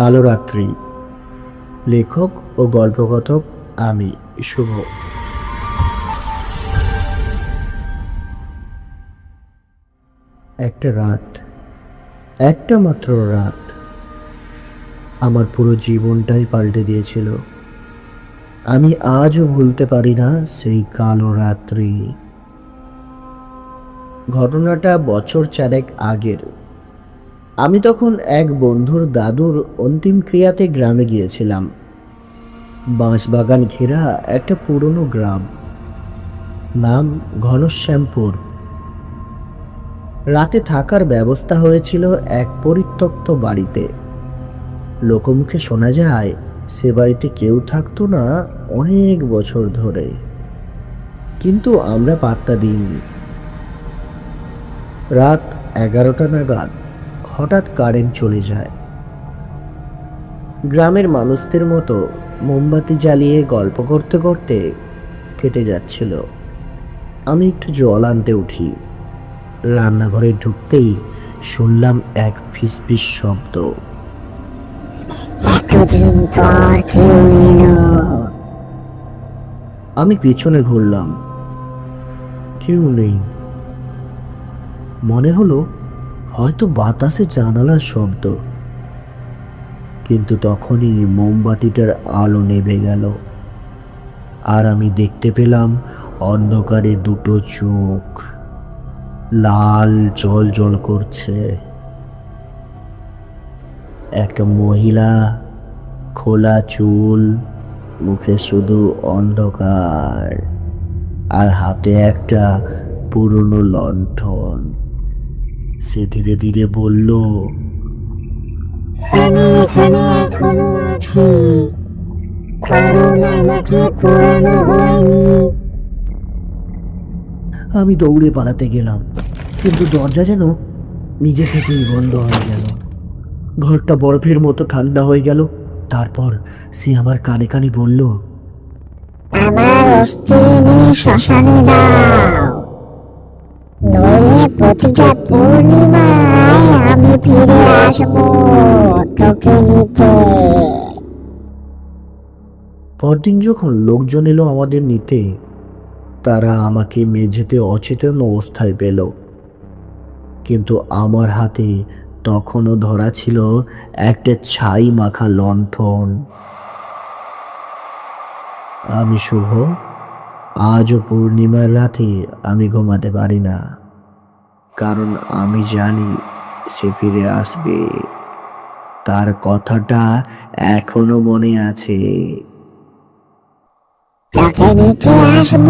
কালো রাত্রি লেখক ও গল্পকথক আমি, শুভ। একটা রাত, একটা মাত্র রাত, আমার পুরো জীবনটাই পাল্টে দিয়েছিল। আমি আজও ভুলতে পারি না সেই কালো রাত্রি ঘটনাটা বছর চারেক আগের। আমি তখন এক বন্ধুর দাদুর অন্তিম ক্রিয়াতে গ্রামে গিয়েছিলাম। বাঁশবাগান ঘেরা একটা পুরনো গ্রাম। নাম ঘনশ্যামপুর। রাতে থাকার ব্যবস্থা হয়েছিল এক পরিত্যক্ত বাড়িতে। লোকমুখে শোনা যায়, সে বাড়িতে কেউ থাকতো না অনেক বছর ধরে। কিন্তু আমরা পাত্তা দিইনি। রাত এগারোটা নাগাদ। হঠাৎ কারেন্ট চলে যায়। গ্রামের মানুষদের মতো মোমবাতি জ্বালিয়ে গল্প করতে করতে কেটে যাচ্ছিল। আমি একটু জল আনতে উঠি। রান্নাঘরে ঢুকতেই শুনলাম এক ফিসফিস শব্দ। এতদিন পর কেউ এলো। আমি পিছনে ঘুরলাম। কেউ নেই। মনে হলো হয়তো বাতাসে জানালার শব্দ। কিন্তু তখনই মোমবাতিটার আলো নেভে গেল। আর আমি দেখতে পেলাম অন্ধকারে দুটো চোখ। লাল জল জল করছে। একটা মহিলা খোলা চুল, মুখে শুধু অন্ধকার, আর হাতে একটা পুরনো লণ্ঠন। সে ধীরে ধীরে বলল আমি এখানে এখনও আছি। কারণ আমাকে পোড়ানো হয়নি? আমি দৌড়ে পালাতে গেলাম কিন্তু দরজা যেন নিজে থেকেই বন্ধ হয়ে গেল। ঘরটা বরফের মতো ঠান্ডা হয়ে গেল। তারপর সে আমার কানে কানে বলল আমার অস্থি শ্মশানে দাও পূর্ণিমায় আমি ফিরে তোকে নিতে। পরদিন যখন লোকজন এলো আমাদের নিতে, তারা আমাকে মেঝেতে অচেতন অবস্থায় পেল। কিন্তু আমার হাতে তখনও ধরা ছিল একটা ছাই মাখা লণ্ঠন। আমি শুভ, আজও পূর্ণিমার রাতে আমি ঘুমাতে পারি না। কারণ আমি জানি সে ফিরে আসবে। তার কথাটা এখনও মনে আছে। তাকে নিতে আসব